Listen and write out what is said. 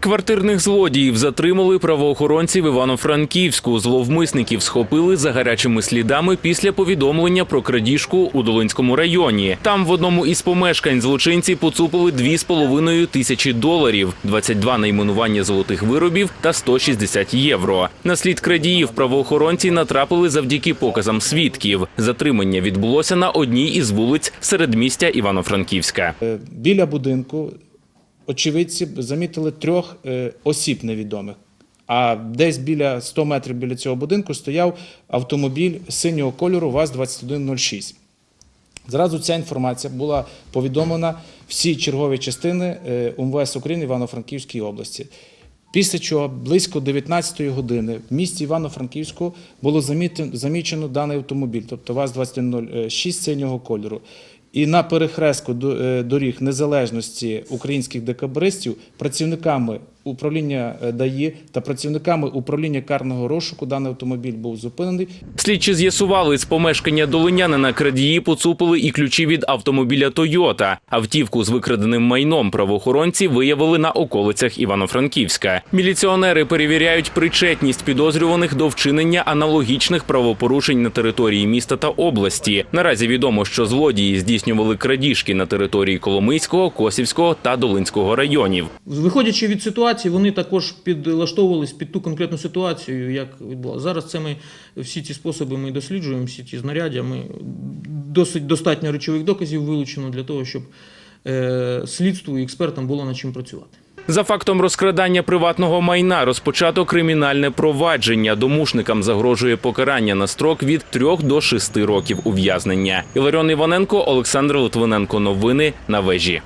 Квартирних злодіїв затримали правоохоронці в Івано-Франківську. Зловмисників схопили за гарячими слідами після повідомлення про крадіжку у Долинському районі. Там в одному із помешкань злочинці поцупили 2,5 тисячі доларів, 22 найменування золотих виробів та 160 євро. На слід крадіїв правоохоронці натрапили завдяки показам свідків. Затримання відбулося на одній із вулиць середмістя Івано-Франківська. Е, Біля будинку очевидці замітили трьох е, осіб невідомих. А десь біля 100 метрів біля цього будинку стояв автомобіль синього кольору ВАЗ-2106. Зразу ця інформація була повідомлена всі чергові частини е, УМВС України Івано-Франківській області. Після чого близько 19-ї години в місті Івано-Франківську було замічено даний автомобіль, тобто ВАЗ-2106 синього кольору. І на перехрестку е, доріг незалежності українських декабристів працівниками управління е, ДАІ та працівниками управління карного розшуку даний автомобіль був зупинений. Слідчі з'ясували, з помешкання долинянина крадії поцупили і ключі від автомобіля «Тойота». Автівку з викраденим майном правоохоронці виявили на околицях Івано-Франківська. Міліціонери перевіряють причетність підозрюваних до вчинення аналогічних правопорушень на території міста та області. Наразі відомо, що злодії здійснювали крадіжки на території Коломийського, Косівського та Долинського районів. Виходячи від ситуації, вони також підлаштовувались під ту конкретну ситуацію, як відбулося. Зараз це ми всі ці способи ми досліджуємо, всі ці знаряддя. Ми досить достатньо речових доказів вилучено для того, щоб е, слідству і експертам було над чим працювати. За фактом розкрадання приватного майна розпочато кримінальне провадження. Домушникам загрожує покарання на строк від 3 до 6 років ув'язнення. Іларіон Іваненко, Олександр Литвиненко. Новини на вежі.